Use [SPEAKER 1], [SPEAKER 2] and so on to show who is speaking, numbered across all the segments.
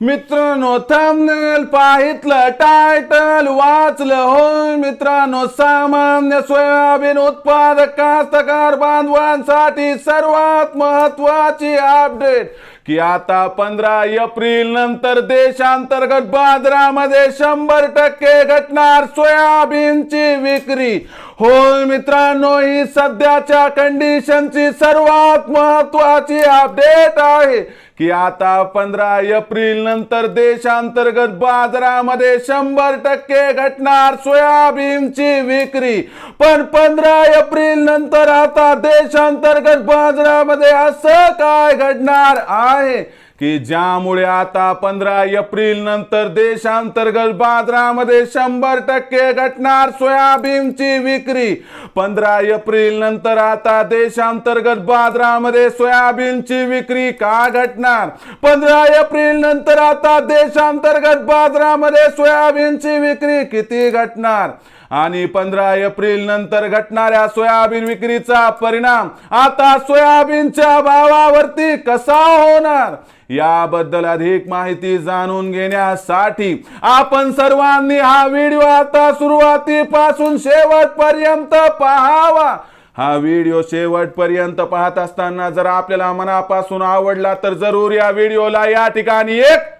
[SPEAKER 1] मित्रांनो thumbnail पाहितलं title वाचलं होय मित्रांनो सामान्य सोयाबीन उत्पादक कास्तकार बांधवांसाठी सर्वात महत्वाची अपडेट की आता पंधरा एप्रिल नंतर देशांतर्गत बाजारामध्ये शंभर टक्के घटणार सोयाबीनची विक्री. होय मित्रांनो ही सध्याच्या कंडिशनची सर्वात महत्वाची अपडेट आहे. की आता पंधरा एप्रिल नंतर देशांतर्गत बाजारामध्ये शंभर टक्के घटणार सोयाबीनची विक्री. पण पंधरा एप्रिल नंतर आता देशांतर्गत बाजारामध्ये असं काय घडणार आहे? की ज्यामुळे आता पंधरा एप्रिल नंतर देशांतर्गत बाजारामध्ये शंभर टक्के घटणार सोयाबीनची विक्री. पंधरा एप्रिल नंतर आता देशांतर्गत बाजारामध्ये सोयाबीनची विक्री का घटणार? पंधरा एप्रिल नंतर आता देशांतर्गत बाजारामध्ये सोयाबीनची विक्री किती घटणार? आणि पंधरा एप्रिल नंतर घटणाऱ्या सोयाबीन विक्रीचा परिणाम आता सोयाबीनच्या भावावरती कसा होणार? याबद्दल अधिक माहिती जाणून घेण्यासाठी आपण सर्वांनी हा व्हिडिओ आता सुरुवातीपासून शेवटपर्यंत पाहावा. हा व्हिडिओ शेवटपर्यंत पाहत असताना जर आपल्याला मनापासून आवडला तर जरूर या व्हिडिओला या ठिकाणी एक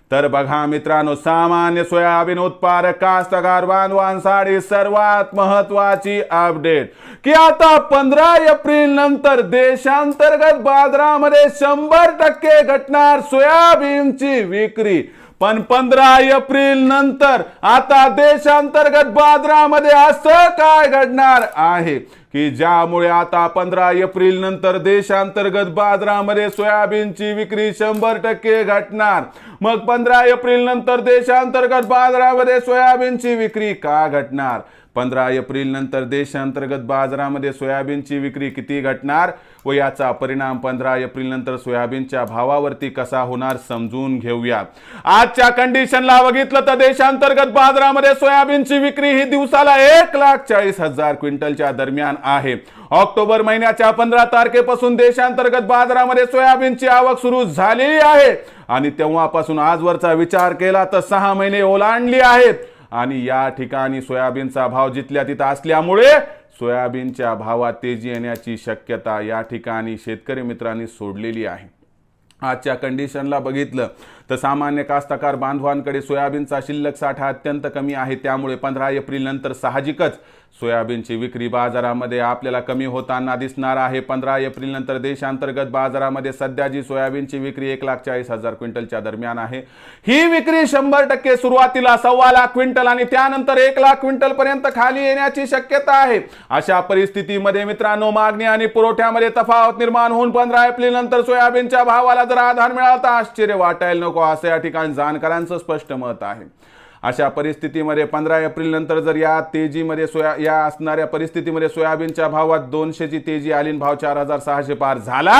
[SPEAKER 1] तर बघा मित्रांनो सामान्य सोयाबीन उत्पादक कास्तकार बांधवांसाठी सर्वात महत्वाची अपडेट की आता पंधरा एप्रिल नंतर देशांतर्गत बाजारामध्ये शंभर टक्के घटणार सोयाबीनची विक्री. पण पंधरा एप्रिल नंतर आता देशांतर्गत बाजारामध्ये असं काय घडणार आहे? की ज्यामुळे आता पंधरा एप्रिल नंतर देशांतर्गत बाजारामध्ये सोयाबीनची विक्री शंभर टक्के घटणार. मग पंधरा एप्रिल नंतर देशांतर्गत बाजारामध्ये सोयाबीनची विक्री का घटणार? पंधरा एप्रिल नंतर देशांतर्गत बाजारामध्ये सोयाबीनची विक्री किती घटणार? व याचा परिणाम पंधरा एप्रिल नंतर सोयाबीनच्या भावावरती कसा होणार समजून घेऊया. आजच्या कंडिशनला बघितलं तर देशांतर्गत बाजारामध्ये सोयाबीनची विक्री ही दिवसाला एक लाख चाळीस हजार क्विंटलच्या दरम्यान आहे. ऑक्टोबर महिन्याच्या पंधरा तारखेपासून देशांतर्गत बाजारामध्ये सोयाबीनची आवक सुरू झालेली आहे. आणि तेव्हापासून आजवरचा विचार केला तर सहा महिने ओलांडली आहेत. आणि या ठिकाणी सोयाबीनचा भाव जिथल्या तिथं असल्यामुळे सोयाबीनच्या भावात तेजी येण्याची शक्यता या ठिकाणी शेतकरी मित्रांनी सोडलेली आहे. आजच्या कंडिशनला बघितलं तर सामान्य कास्तकार बांधवांकडे सोयाबीनचा शिल्लक साठा अत्यंत कमी आहे. त्यामुळे पंधरा एप्रिल नंतर साहजिकच सोयाबीनची विक्री बाजारामध्ये आपल्याला कमी होताना दिसणार आहे. पंधरा एप्रिल नंतर देशांतर्गत बाजारामध्ये सध्या जी सोयाबीनची विक्री एक लाख चाळीस हजार क्विंटलच्या दरम्यान आहे. ही विक्री शंभर टक्के सुरुवातीला सव्वा लाख क्विंटल आणि त्यानंतर एक लाख क्विंटल पर्यंत खाली येण्याची शक्यता आहे. अशा परिस्थितीमध्ये मित्रांनो मागणी आणि पुरवठ्यामध्ये तफावत निर्माण होऊन पंधरा एप्रिल नंतर सोयाबीनच्या भावाला जर आधार मिळाला तर आश्चर्य वाटायला नको असं या ठिकाणी जाणकारांचं स्पष्ट मत आहे. अशा परिस्थितीमध्ये पंधरा एप्रिल नंतर जर या तेजीमध्ये सोया या असणाऱ्या परिस्थितीमध्ये सोयाबीनच्या भावात दोनशेची तेजी आलीन भाव चार हजार सहाशे पार झाला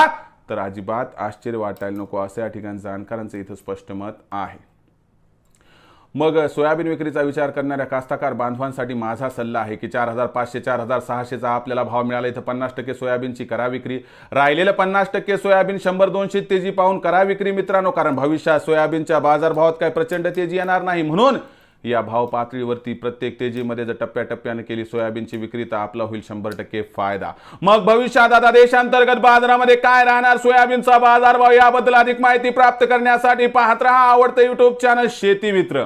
[SPEAKER 1] तर अजिबात आश्चर्य वाटायला नको असं या ठिकाणी जाणकारांचं इथं स्पष्ट मत आहे. मग सोयाबीन विक्रीचा विचार करणाऱ्या कास्ताकार बांधवांसाठी माझा सल्ला आहे की चार हजार पाचशे चार हजार सहाशेचा आपल्याला भाव मिळाला. इथं पन्नास टक्के सोयाबीनची करा विक्री. राहिलेलं पन्नास टक्के सोयाबीन शंभर दोनशे तेजी पाहून करा विक्री मित्रांनो कारण भविष्यात सोयाबीनच्या बाजारभावात काय प्रचंड तेजी येणार नाही. म्हणून या भाव पातळीवरती प्रत्येक तेजीमध्ये जर टप्प्याटप्प्याने केली सोयाबीनची विक्री तर आपला होईल शंभर टक्के फायदा. मग भविष्यात आता देशांतर्गत बाजारामध्ये काय राहणार? सोयाबीनचा बाजारभाव याबद्दल अधिक माहिती प्राप्त करण्यासाठी पाहत राहा आवडतं युट्यूब चॅनल शेती मित्र.